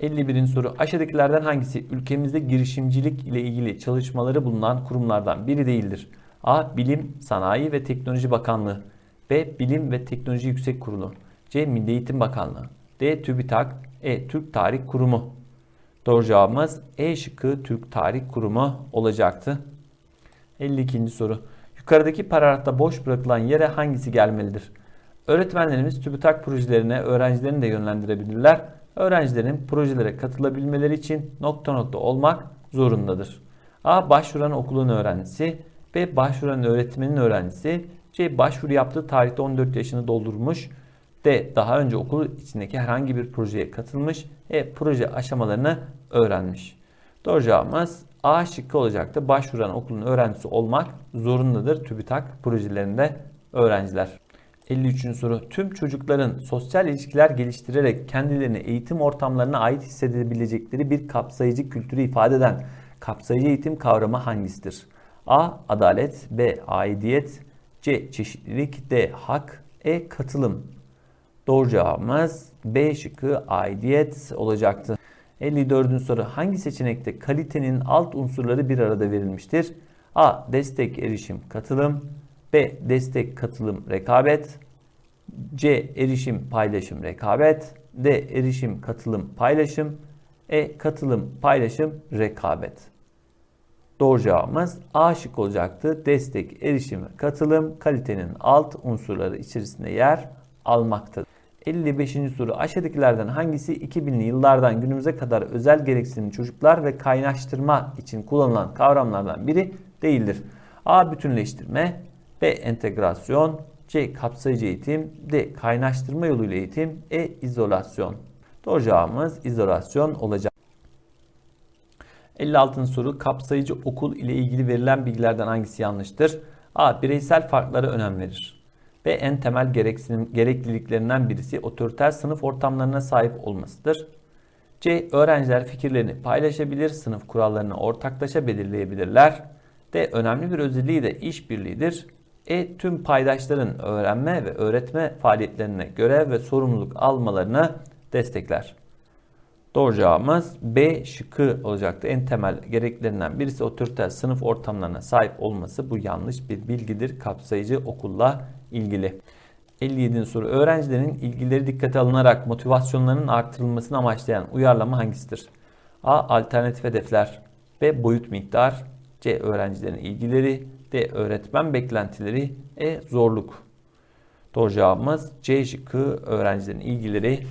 51. soru aşağıdakilerden hangisi ülkemizde girişimcilik ile ilgili çalışmaları bulunan kurumlardan biri değildir? A. Bilim, Sanayi ve Teknoloji Bakanlığı B. Bilim ve Teknoloji Yüksek Kurulu C. Milli Eğitim Bakanlığı D. TÜBİTAK E. Türk Tarih Kurumu Doğru cevabımız E şıkkı Türk Tarih Kurumu olacaktı. 52. soru. Yukarıdaki paragrafta boş bırakılan yere hangisi gelmelidir? Öğretmenlerimiz TÜBİTAK projelerine öğrencilerini de yönlendirebilirler. Öğrencilerin projelere katılabilmeleri için nokta nokta olmak zorundadır. A. Başvuran okulun öğrencisi. B. Başvuran öğretmenin öğrencisi. C. Başvuru yaptığı tarihte 14 yaşını doldurmuş. D. Daha önce okul içindeki herhangi bir projeye katılmış. E. Proje aşamalarını öğrenmiş. Doğru cevabımız A şıkkı olacaktı. Başvuran okulun öğrencisi olmak zorundadır TÜBİTAK projelerinde öğrenciler. 53. soru. Tüm çocukların sosyal ilişkiler geliştirerek kendilerini eğitim ortamlarına ait hissedebilecekleri bir kapsayıcı kültürü ifade eden kapsayıcı eğitim kavramı hangisidir? A. Adalet B. Aidiyet C. Çeşitlilik D. Hak E. Katılım Doğru cevabımız B şıkkı aidiyet olacaktı. 54. soru hangi seçenekte kalitenin alt unsurları bir arada verilmiştir? A. Destek, erişim, katılım. B. Destek, katılım, rekabet. C. Erişim, paylaşım, rekabet. D. Erişim, katılım, paylaşım. E. Katılım, paylaşım, rekabet. Doğru cevabımız A şık olacaktı. Destek, erişim ve katılım kalitenin alt unsurları içerisinde yer almaktadır. 55. soru aşağıdakilerden hangisi 2000'li yıllardan günümüze kadar özel gereksinim çocuklar ve kaynaştırma için kullanılan kavramlardan biri değildir? A. Bütünleştirme B. Entegrasyon C. Kapsayıcı eğitim D. Kaynaştırma yoluyla eğitim E. izolasyon Doğru cevabımız izolasyon olacak. 56. soru kapsayıcı okul ile ilgili verilen bilgilerden hangisi yanlıştır? A. Bireysel farklara önem verir. B. En temel gereksinim, gerekliliklerinden birisi otoriter sınıf ortamlarına sahip olmasıdır. C. Öğrenciler fikirlerini paylaşabilir, sınıf kurallarını ortaklaşa belirleyebilirler. D. Önemli bir özelliği de işbirliğidir. E. Tüm paydaşların öğrenme ve öğretme faaliyetlerine görev ve sorumluluk almalarını destekler. Doğru cevabımız B şıkkı olacaktı. En temel gereklerinden birisi otoriter sınıf ortamlarına sahip olması. Bu yanlış bir bilgidir. Kapsayıcı okulla ilgili. 57. soru. Öğrencilerin ilgileri dikkate alınarak motivasyonlarının artırılmasını amaçlayan uyarlama hangisidir? A. Alternatif hedefler. B. Boyut miktar. C. Öğrencilerin ilgileri. D. Öğretmen beklentileri. E. Zorluk. Doğru cevabımız C şıkkı öğrencilerin ilgileri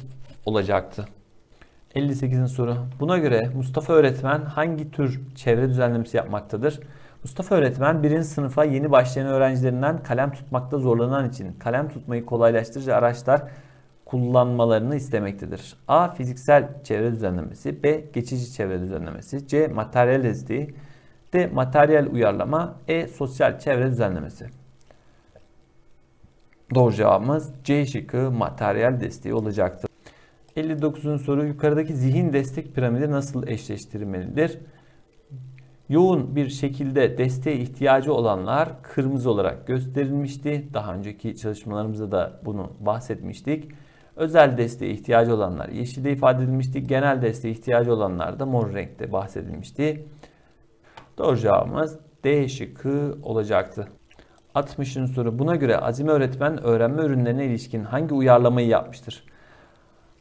olacaktı. 58. soru. Buna göre Mustafa öğretmen hangi tür çevre düzenlemesi yapmaktadır? Mustafa öğretmen birinci sınıfa yeni başlayan öğrencilerinden kalem tutmakta zorlanan için kalem tutmayı kolaylaştırıcı araçlar kullanmalarını istemektedir. A. Fiziksel çevre düzenlemesi B. Geçici çevre düzenlemesi C. Materyal desteği D. Materyal uyarlama E. Sosyal çevre düzenlemesi Doğru cevabımız C şıkkı materyal desteği olacaktır. 59. soru yukarıdaki zihin destek piramidi nasıl eşleştirilmelidir? Yoğun bir şekilde desteğe ihtiyacı olanlar kırmızı olarak gösterilmişti. Daha önceki çalışmalarımızda da bunu bahsetmiştik. Özel desteğe ihtiyacı olanlar yeşilde ifade edilmişti. Genel desteğe ihtiyacı olanlar da mor renkte bahsedilmişti. Doğru cevabımız D şıkkı olacaktı. 60. soru. Buna göre Azime öğretmen öğrenme ürünlerine ilişkin hangi uyarlamayı yapmıştır?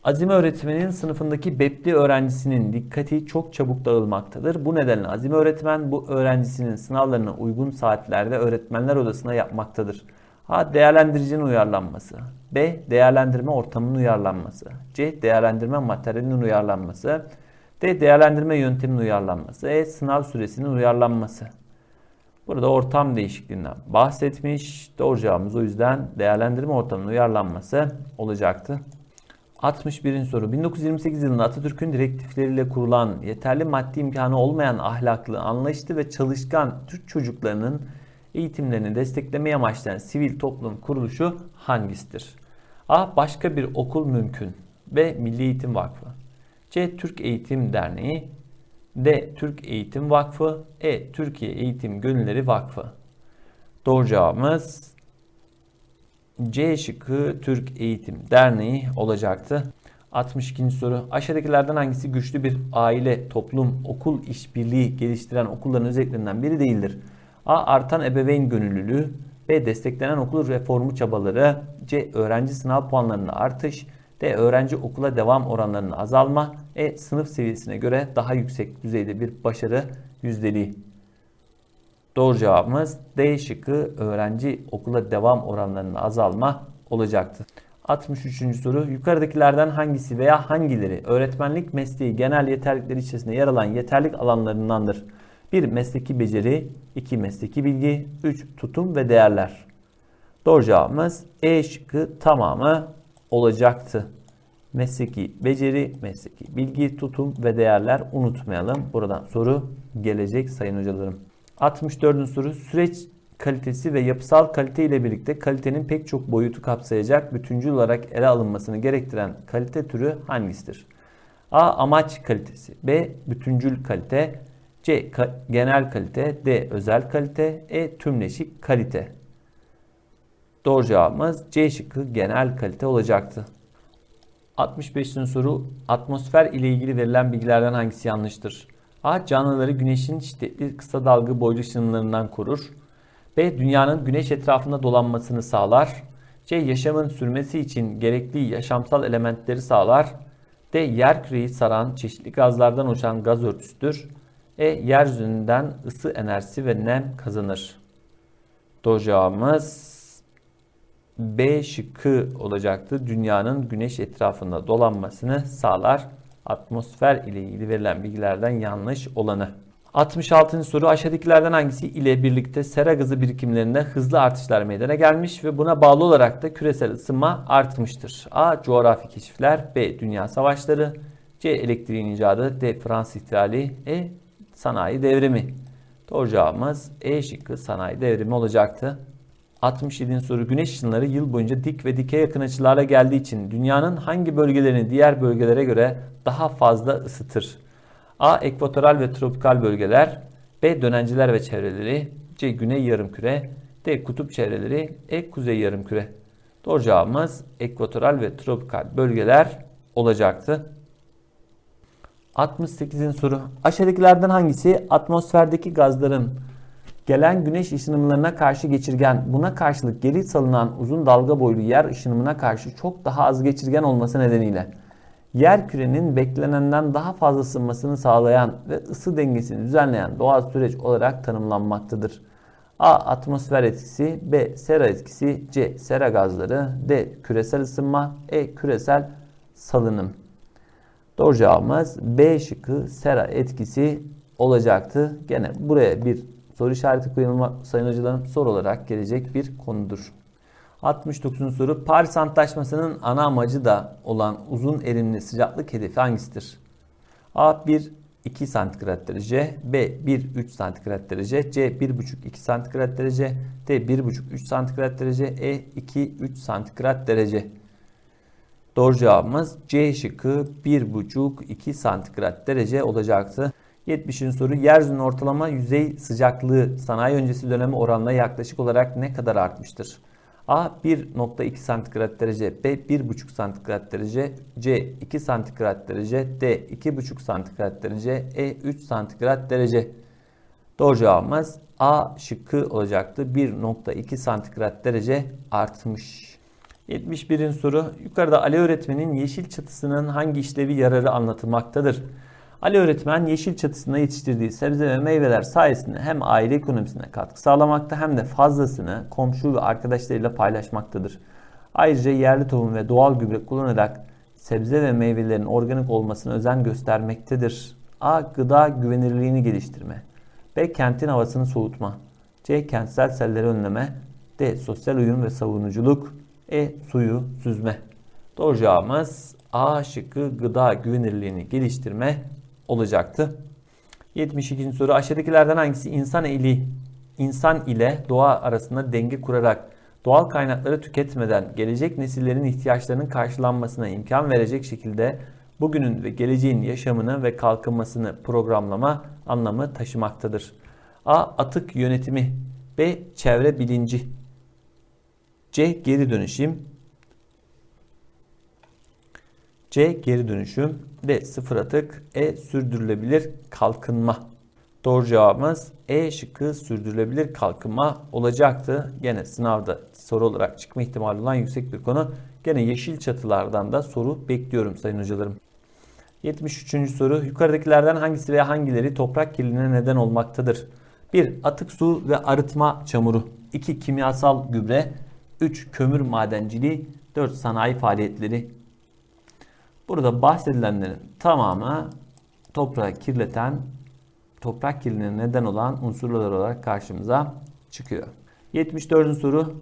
Azime öğretmenin sınıfındaki BEP'li öğrencisinin dikkati çok çabuk dağılmaktadır. Bu nedenle Azime öğretmen bu öğrencisinin sınavlarını uygun saatlerde öğretmenler odasına yapmaktadır. A. Değerlendiricinin uyarlanması. B. Değerlendirme ortamının uyarlanması. C. Değerlendirme materyalinin uyarlanması. D. Değerlendirme yönteminin uyarlanması. E. Sınav süresinin uyarlanması. Burada ortam değişikliğinden bahsetmiş. Doğru cevabımız o yüzden değerlendirme ortamının uyarlanması olacaktı. 61. soru. 1928 yılında Atatürk'ün direktifleriyle kurulan yeterli maddi imkanı olmayan ahlaklı, anlayışlı ve çalışkan Türk çocuklarının eğitimlerini desteklemeye amaçlayan sivil toplum kuruluşu hangisidir? A. Başka bir okul mümkün. B. Milli Eğitim Vakfı. Türk Eğitim Derneği. D. Türk Eğitim Vakfı. E. Türkiye Eğitim Gönülleri Vakfı. Doğru cevabımız C şıkkı Türk Eğitim Derneği olacaktı. 62. soru. Aşağıdakilerden hangisi güçlü bir aile, toplum, okul işbirliği geliştiren okulların özelliklerinden biri değildir? A. Artan ebeveyn gönüllülüğü. B. Desteklenen okul reformu çabaları. C. Öğrenci sınav puanlarında artış. D. Öğrenci okula devam oranlarının azalma. E. Sınıf seviyesine göre daha yüksek düzeyde bir başarı yüzdeliği. Doğru cevabımız D şıkkı öğrenci okula devam oranlarının azalma olacaktı. 63. soru. Yukarıdakilerden hangisi veya hangileri öğretmenlik mesleği genel yeterlilikleri içerisinde yer alan yeterlik alanlarındandır? 1. Mesleki beceri 2. Mesleki bilgi 3. Tutum ve değerler. Doğru cevabımız E şıkkı tamamı olacaktı. Mesleki beceri, mesleki bilgi, tutum ve değerler unutmayalım. Buradan soru gelecek sayın hocalarım. 64. soru süreç kalitesi ve yapısal kalite ile birlikte kalitenin pek çok boyutu kapsayacak bütüncül olarak ele alınmasını gerektiren kalite türü hangisidir? A. Amaç kalitesi B. Bütüncül kalite C. Ka- genel kalite D. Özel kalite E. Tümleşik kalite Doğru cevabımız C şıkkı genel kalite olacaktı. 65. soru atmosfer ile ilgili verilen bilgilerden hangisi yanlıştır? A. Canlıları güneşin şiddetli kısa dalga boylu ışınlarından korur. B. Dünyanın güneş etrafında dolanmasını sağlar. C. Yaşamın sürmesi için gerekli yaşamsal elementleri sağlar. D. Yer küreyi saran çeşitli gazlardan oluşan gaz örtüsüdür. E. Yeryüzünden ısı enerjisi ve nem kazanır. Doğru cevabımız B şıkkı olacaktı. Dünyanın güneş etrafında dolanmasını sağlar. Atmosfer ile ilgili verilen bilgilerden yanlış olanı. 66. soru aşağıdakilerden hangisi ile birlikte sera gazı birikimlerinde hızlı artışlar meydana gelmiş ve buna bağlı olarak da küresel ısınma artmıştır? A. Coğrafi keşifler B. Dünya savaşları C. Elektriğin icadı D. Fransız ihtilali E. Sanayi devrimi Doğru cevabımız E şıkkı sanayi devrimi olacaktı. 67. soru güneş ışınları yıl boyunca dik ve dikey yakın açılarla geldiği için dünyanın hangi bölgelerini diğer bölgelere göre daha fazla ısıtır? A. Ekvatoral ve tropikal bölgeler B. Dönenciler ve çevreleri C. Güney yarımküre D. Kutup çevreleri E. Kuzey yarımküre Doğru cevabımız ekvatoral ve tropikal bölgeler olacaktı. 68. soru. Aşağıdakilerden hangisi atmosferdeki gazların gelen güneş ışınımlarına karşı geçirgen, buna karşılık geri salınan uzun dalga boylu yer ışınımına karşı çok daha az geçirgen olması nedeniyle yer kürenin beklenenden daha fazla ısınmasını sağlayan ve ısı dengesini düzenleyen doğal süreç olarak tanımlanmaktadır. A. Atmosfer etkisi B. Sera etkisi C. Sera gazları D. Küresel ısınma E. Küresel salınım Doğru cevabımız B şıkkı sera etkisi olacaktı. Gene buraya bir soru işareti koyulma sayın hocalarım soru olarak gelecek bir konudur. 69. soru Paris Antlaşması'nın ana amacı da olan uzun erimli sıcaklık hedefi hangisidir? A 1 2 santigrat derece, B 1 3 santigrat derece, C 1,5 2 santigrat derece, D 1,5 3 santigrat derece, E 2 3 santigrat derece. Doğru cevabımız C şıkkı 1,5-2 santigrat derece olacaktı. 70. soru yeryüzünün ortalama yüzey sıcaklığı sanayi öncesi dönemi oranla yaklaşık olarak ne kadar artmıştır? A 1.2 santigrat derece, B 1.5 santigrat derece, C 2 santigrat derece, D 2.5 santigrat derece, E 3 santigrat derece. Doğru cevabımız A şıkkı olacaktı. 1.2 santigrat derece artmış. 71. soru. Yukarıda Ali öğretmenin yeşil çatısının hangi işlevi yararı anlatılmaktadır? Ali öğretmen yeşil çatısında yetiştirdiği sebze ve meyveler sayesinde hem aile ekonomisine katkı sağlamakta hem de fazlasını komşu ve arkadaşlarıyla paylaşmaktadır. Ayrıca yerli tohum ve doğal gübre kullanarak sebze ve meyvelerin organik olmasına özen göstermektedir. A. Gıda güvenilirliğini geliştirme. B. Kentin havasını soğutma. C. Kentsel selleri önleme. D. Sosyal uyum ve savunuculuk. E. Suyu süzme. Doğru cevabımız A şıkkı gıda güvenilirliğini geliştirme olacaktı. 72. soru aşağıdakilerden hangisi insan eli insan ile doğa arasında denge kurarak doğal kaynakları tüketmeden gelecek nesillerin ihtiyaçlarının karşılanmasına imkan verecek şekilde bugünün ve geleceğin yaşamını ve kalkınmasını programlama anlamı taşımaktadır. A. Atık yönetimi B. Çevre bilinci C. Geri dönüşüm C. Geri dönüşüm. D. Sıfır atık. E. Sürdürülebilir kalkınma. Doğru cevabımız E şıkkı sürdürülebilir kalkınma olacaktı. Gene sınavda soru olarak çıkma ihtimali olan yüksek bir konu. Gene yeşil çatılardan da soru bekliyorum sayın hocalarım. 73. soru. Yukarıdakilerden hangisi veya hangileri toprak kirliliğine neden olmaktadır? 1. Atık su ve arıtma çamuru. 2. Kimyasal gübre. 3. Kömür madenciliği. 4. Sanayi faaliyetleri. Burada bahsedilenlerin tamamı toprağı kirleten, toprak kirliliğine neden olan unsurlar olarak karşımıza çıkıyor. 74. soru.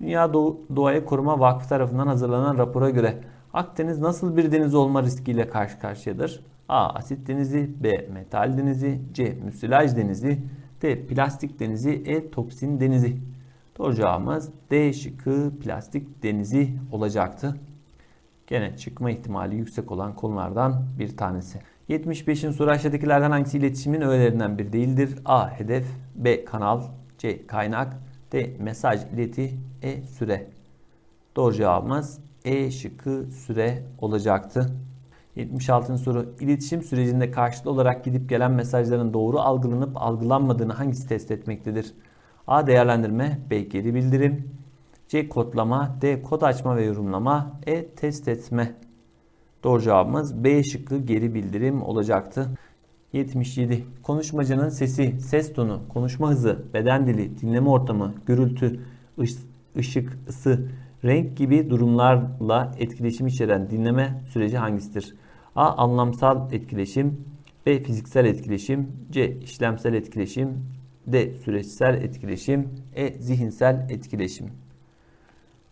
Dünya Do- Doğayı Koruma Vakfı tarafından hazırlanan rapora göre Akdeniz nasıl bir deniz olma riskiyle karşı karşıyadır? A. Asit denizi B. Metal denizi C. Müsilaj denizi D. Plastik denizi E. Toksin denizi Doğru cevabımız D şıkkı plastik denizi olacaktı. Gene çıkma ihtimali yüksek olan konulardan bir tanesi. 75. soru aşağıdakilerden hangisi iletişimin öğelerinden biri değildir? A. Hedef B. Kanal C. Kaynak D. Mesaj ileti E. Süre Doğru cevabımız E şıkkı süre olacaktı. 76. soru İletişim sürecinde karşılıklı olarak gidip gelen mesajların doğru algılanıp algılanmadığını hangisi test etmektedir? A. Değerlendirme B. Geri bildirim C. Kodlama D. Kod açma ve yorumlama E. Test etme Doğru cevabımız B şıkkı geri bildirim olacaktı. 77. Konuşmacının sesi, ses tonu, konuşma hızı, beden dili, dinleme ortamı, gürültü, ış- ışık, ısı, renk gibi durumlarla etkileşim içeren dinleme süreci hangisidir? A. Anlamsal etkileşim B. Fiziksel etkileşim C. işlemsel etkileşim D. Süreçsel etkileşim E. Zihinsel etkileşim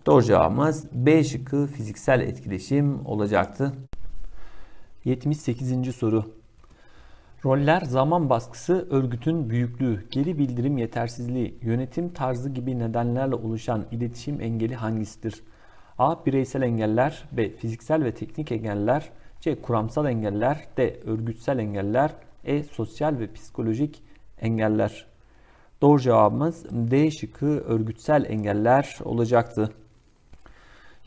Doğru cevabımız B şıkkı fiziksel etkileşim olacaktı. 78. soru. Roller, zaman baskısı, örgütün büyüklüğü, geri bildirim yetersizliği, yönetim tarzı gibi nedenlerle oluşan iletişim engeli hangisidir? A. Bireysel engeller B. Fiziksel ve teknik engeller C. Kuramsal engeller D. Örgütsel engeller E. Sosyal ve psikolojik engeller Doğru cevabımız D şıkkı örgütsel engeller olacaktı.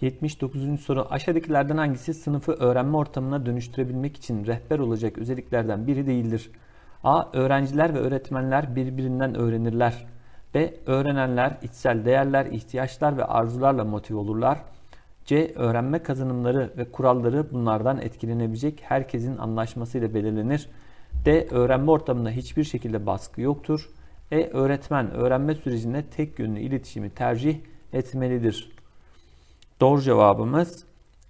79. soru aşağıdakilerden hangisi sınıfı öğrenme ortamına dönüştürebilmek için rehber olacak özelliklerden biri değildir? A. Öğrenciler ve öğretmenler birbirinden öğrenirler. B. Öğrenenler içsel değerler, ihtiyaçlar ve arzularla motive olurlar. C. Öğrenme kazanımları ve kuralları bunlardan etkilenebilecek herkesin anlaşmasıyla belirlenir. D. Öğrenme ortamında hiçbir şekilde baskı yoktur. E. Öğretmen öğrenme sürecinde tek yönlü iletişimi tercih etmelidir. Doğru cevabımız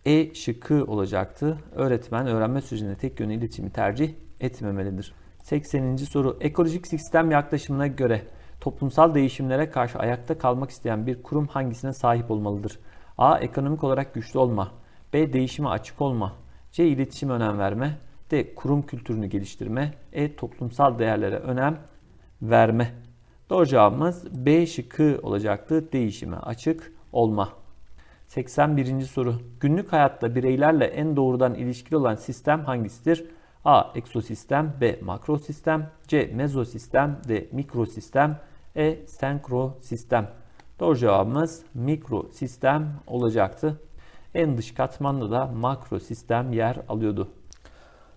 E şıkkı olacaktı. Öğretmen öğrenme sürecinde tek yönlü iletişimi tercih etmemelidir. 80. soru ekolojik sistem yaklaşımına göre toplumsal değişimlere karşı ayakta kalmak isteyen bir kurum hangisine sahip olmalıdır? A. Ekonomik olarak güçlü olma. B. Değişime açık olma. C. İletişime önem verme. D. Kurum kültürünü geliştirme. E. Toplumsal değerlere önem verme. Doğru cevabımız B şıkkı olacaktı. Değişime açık olma. 81. soru. Günlük hayatta bireylerle en doğrudan ilişkili olan sistem hangisidir? A. Eksosistem B. Makrosistem C. Mezosistem D. Mikrosistem E. Senkrosistem Doğru cevabımız mikrosistem olacaktı. En dış katmanda da makrosistem yer alıyordu.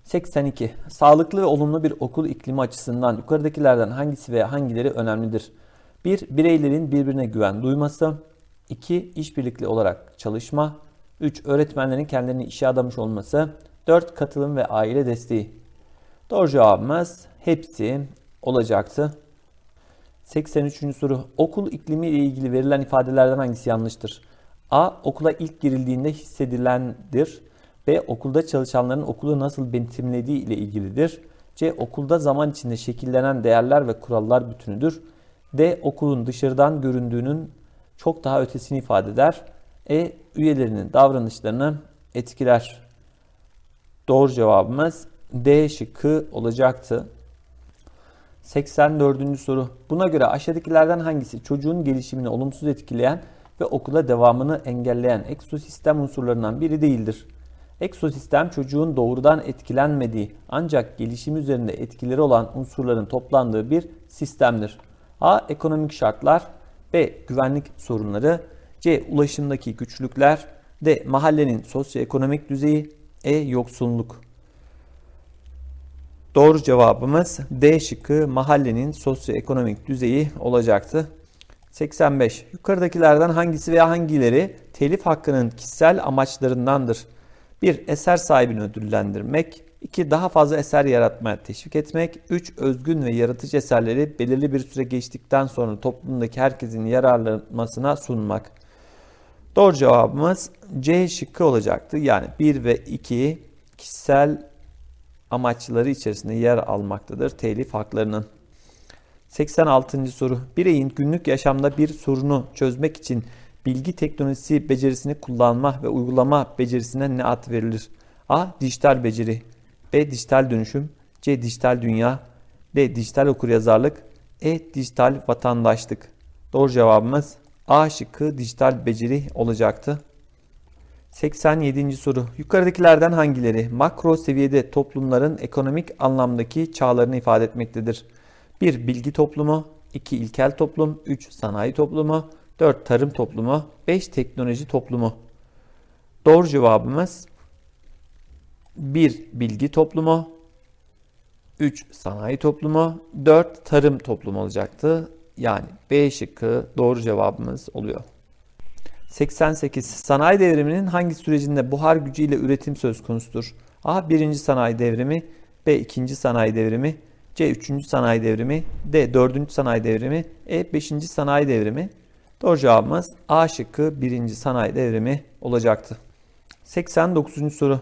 82. Sağlıklı ve olumlu bir okul iklimi açısından yukarıdakilerden hangisi veya hangileri önemlidir? 1. Bireylerin birbirine güven duyması. 2. İşbirlikli olarak çalışma. 3. Öğretmenlerin kendilerini işe adamış olması. 4. Katılım ve aile desteği. Doğru cevabımız hepsi olacaktı. 83. soru. Okul iklimi ile ilgili verilen ifadelerden hangisi yanlıştır? A. Okula ilk girildiğinde hissedilendir. B. Okulda çalışanların okulu nasıl betimlediği ile ilgilidir. C. Okulda zaman içinde şekillenen değerler ve kurallar bütünüdür. D. Okulun dışarıdan göründüğünün çok daha ötesini ifade eder. E. Üyelerinin davranışlarını etkiler. Doğru cevabımız D şıkkı olacaktı. 84. soru. Buna göre aşağıdakilerden hangisi çocuğun gelişimini olumsuz etkileyen ve okula devamını engelleyen eksosistem unsurlarından biri değildir? Eksosistem çocuğun doğrudan etkilenmediği ancak gelişim üzerinde etkileri olan unsurların toplandığı bir sistemdir. A. Ekonomik şartlar B. Güvenlik sorunları C. Ulaşımdaki güçlükler D. Mahallenin sosyoekonomik düzeyi E. Yoksulluk. Doğru cevabımız D şıkkı mahallenin sosyoekonomik düzeyi olacaktı. 85. Yukarıdakilerden hangisi veya hangileri telif hakkının kişisel amaçlarındandır? 1. Eser sahibini ödüllendirmek. 2. Daha fazla eser yaratmaya teşvik etmek. 3. Özgün ve yaratıcı eserleri belirli bir süre geçtikten sonra toplumdaki herkesin yararlanmasına sunmak. Doğru cevabımız C şıkkı olacaktı. Yani 1 ve 2 kişisel amaçları içerisinde yer almaktadır telif haklarının. 86. soru. Bireyin günlük yaşamda bir sorunu çözmek için bilgi teknolojisi becerisini kullanma ve uygulama becerisine ne ad verilir? A. Dijital beceri B. Dijital dönüşüm C. Dijital dünya D. Dijital okuryazarlık E. Dijital vatandaşlık Doğru cevabımız A şıkkı dijital beceri olacaktı. 87. soru. Yukarıdakilerden hangileri makro seviyede toplumların ekonomik anlamdaki çağlarını ifade etmektedir? 1. Bilgi toplumu 2. ilkel toplum 3. Sanayi toplumu 4. Tarım toplumu 5. Teknoloji toplumu Doğru cevabımız 1. Bilgi toplumu 3. Sanayi toplumu 4. Tarım toplumu olacaktı. Yani B şıkkı doğru cevabımız oluyor. 88. Sanayi devriminin hangi sürecinde buhar gücüyle üretim söz konusudur? A. 1. sanayi devrimi B. 2. sanayi devrimi C. 3. sanayi devrimi D. 4. sanayi devrimi E. 5. sanayi devrimi Doğru cevabımız A şıkkı 1. sanayi devrimi olacaktı. 89. soru.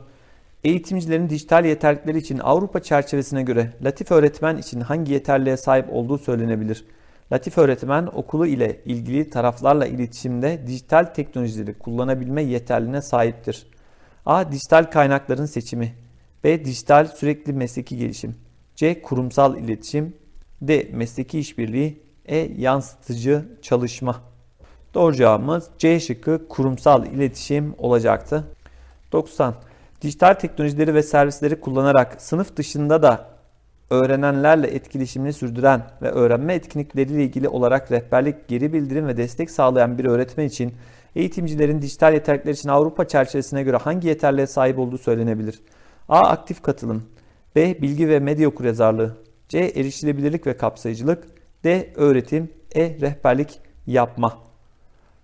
Eğitimcilerin dijital yeterlilikleri için Avrupa çerçevesine göre Latif öğretmen için hangi yeterliğe sahip olduğu söylenebilir? Latif öğretmen okulu ile ilgili taraflarla iletişimde dijital teknolojileri kullanabilme yeterliğine sahiptir. A. Dijital kaynakların seçimi. B. Dijital sürekli mesleki gelişim. C. Kurumsal iletişim. D. Mesleki işbirliği. E. Yansıtıcı çalışma. Doğru cevabımız C şıkkı kurumsal iletişim olacaktı. 90. Dijital teknolojileri ve servisleri kullanarak sınıf dışında da öğrenenlerle etkileşimini sürdüren ve öğrenme etkinlikleriyle ilgili olarak rehberlik, geri bildirim ve destek sağlayan bir öğretmen için eğitimcilerin dijital yeterlilikler için Avrupa çerçevesine göre hangi yeterliğe sahip olduğu söylenebilir? A. Aktif katılım B. Bilgi ve medya okuryazarlığı C. Erişilebilirlik ve kapsayıcılık D. Öğretim E. Rehberlik yapma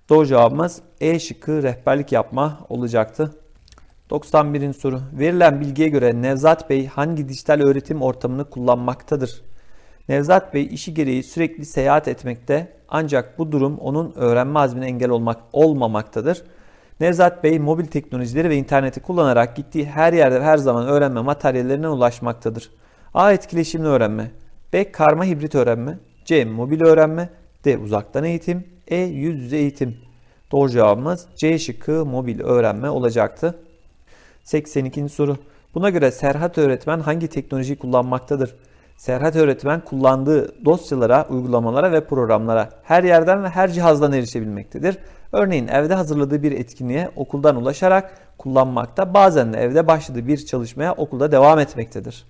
Doğru cevabımız E şıkkı rehberlik yapma olacaktı. 91. soru. Verilen bilgiye göre Nevzat Bey hangi dijital öğretim ortamını kullanmaktadır? Nevzat Bey işi gereği sürekli seyahat etmekte ancak bu durum onun öğrenme azmine engel olmak olmamaktadır. Nevzat Bey mobil teknolojileri ve interneti kullanarak gittiği her yerde her zaman öğrenme materyallerine ulaşmaktadır. A. Etkileşimli öğrenme B. Karma hibrit öğrenme C. Mobil öğrenme D. Uzaktan eğitim E. Yüz yüze eğitim Doğru cevabımız C şıkkı mobil öğrenme olacaktı. 82. soru. Buna göre Serhat öğretmen hangi teknolojiyi kullanmaktadır? Serhat öğretmen kullandığı dosyalara, uygulamalara ve programlara her yerden ve her cihazdan erişebilmektedir. Örneğin evde hazırladığı bir etkinliğe okuldan ulaşarak kullanmakta, bazen de evde başladığı bir çalışmaya okulda devam etmektedir.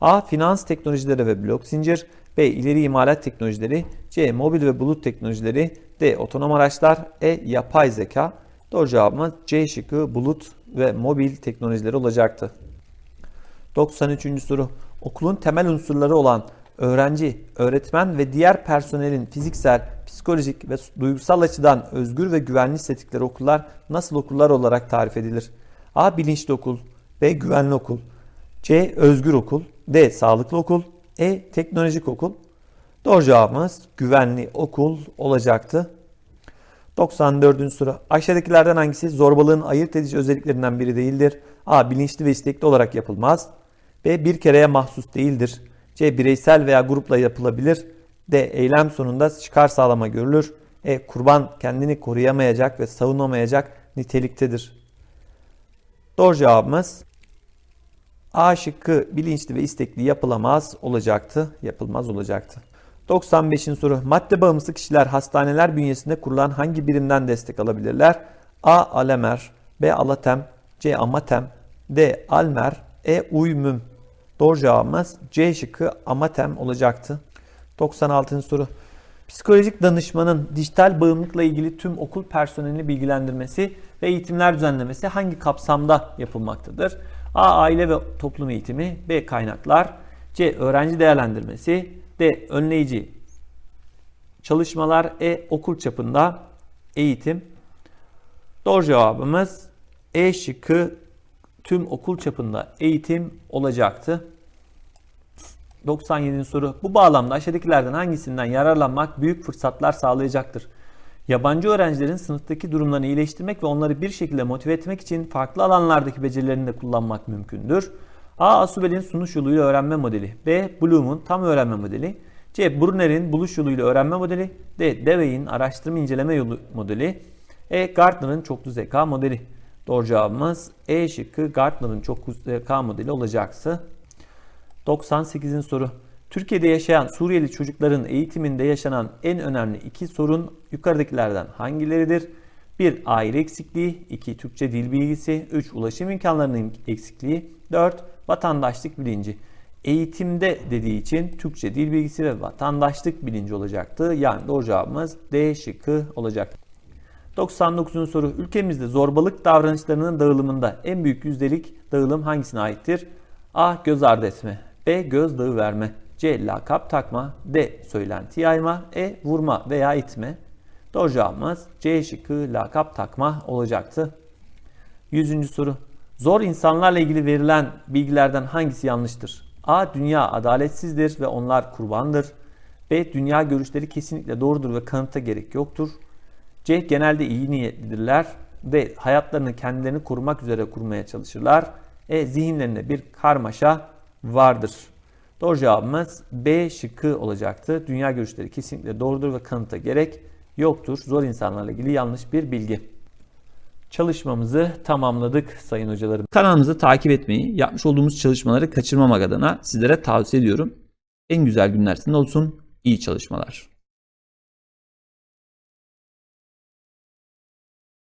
A. Finans teknolojileri ve blok zincir B. İleri imalat teknolojileri C. Mobil ve bulut teknolojileri D. Otonom araçlar E. Yapay zeka Doğru cevabımız C şıkkı bulut ve mobil teknolojileri olacaktı. 93. soru. Okulun temel unsurları olan öğrenci, öğretmen ve diğer personelin fiziksel, psikolojik ve duygusal açıdan özgür ve güvenli hissettikleri okullar nasıl okullar olarak tarif edilir? A. Bilinçli okul B. Güvenli okul C. Özgür okul D. Sağlıklı okul E. Teknolojik okul Doğru cevabımız güvenli okul olacaktı. 94. soru. Aşağıdakilerden hangisi zorbalığın ayırt edici özelliklerinden biri değildir? A. Bilinçli ve istekli olarak yapılmaz. B. Bir kereye mahsus değildir. C. Bireysel veya grupla yapılabilir. D. Eylem sonunda çıkar sağlama görülür. E. Kurban kendini koruyamayacak ve savunamayacak niteliktedir. Doğru cevabımız A şıkkı bilinçli ve istekli yapılamaz olacaktı. Yapılmaz olacaktı. 95. soru. Madde bağımlısı kişiler hastaneler bünyesinde kurulan hangi birimden destek alabilirler? A. Alemer B. Alatem C. Amatem D. Almer E. Uymüm Doğru cevabımız C şıkkı Amatem olacaktı. 96. soru. Psikolojik danışmanın dijital bağımlılıkla ilgili tüm okul personelini bilgilendirmesi ve eğitimler düzenlemesi hangi kapsamda yapılmaktadır? A. Aile ve toplum eğitimi. B. Kaynaklar. C. Öğrenci değerlendirmesi. D. Önleyici çalışmalar. E. Okul çapında eğitim. Doğru cevabımız E şıkkı tüm okul çapında eğitim olacaktı. 97. soru. Bu bağlamda aşağıdakilerden hangisinden yararlanmak büyük fırsatlar sağlayacaktır? Yabancı öğrencilerin sınıftaki durumlarını iyileştirmek ve onları bir şekilde motive etmek için farklı alanlardaki becerilerini de kullanmak mümkündür. A. Asubel'in sunuş yoluyla öğrenme modeli. B. Bloom'un tam öğrenme modeli. C. Brunner'in buluş yoluyla öğrenme modeli. D. Dewey'in araştırma inceleme yolu modeli. E. Gartner'ın çoklu zeka modeli. Doğru cevabımız E şıkkı Gartner'ın çoklu zeka modeli olacaktı. 98. soru. Türkiye'de yaşayan Suriyeli çocukların eğitiminde yaşanan en önemli iki sorun yukarıdakilerden hangileridir? 1. Aile eksikliği 2. Türkçe dil bilgisi 3. Ulaşım imkanlarının eksikliği 4. Vatandaşlık bilinci Eğitimde dediği için Türkçe dil bilgisi ve vatandaşlık bilinci olacaktı. Yani doğru cevabımız D şıkkı olacak. 99. soru. Ülkemizde zorbalık davranışlarının dağılımında en büyük yüzdelik dağılım hangisine aittir? A. Göz ardı etme. B. Gözdağı verme. C. Lakap takma. D. Söylenti yayma. E. Vurma veya itme. Doğru cevabımız C şıkkı lakap takma olacaktı. 100. soru. Zor insanlarla ilgili verilen bilgilerden hangisi yanlıştır? A. Dünya adaletsizdir ve onlar kurbandır. B. Dünya görüşleri kesinlikle doğrudur ve kanıta gerek yoktur. C. Genelde iyi niyetlidirler. D. Hayatlarını kendilerini korumak üzere kurmaya çalışırlar. E. Zihinlerinde bir karmaşa vardır. Doğru cevabımız B şıkkı olacaktı. Dünya görüşleri kesinlikle doğrudur ve kanıta gerek yoktur. Zor insanlarla ilgili yanlış bir bilgi. Çalışmamızı tamamladık sayın hocalarım. Kanalımızı takip etmeyi, yapmış olduğumuz çalışmaları kaçırmamak adına sizlere tavsiye ediyorum. En güzel günler sizin olsun. İyi çalışmalar.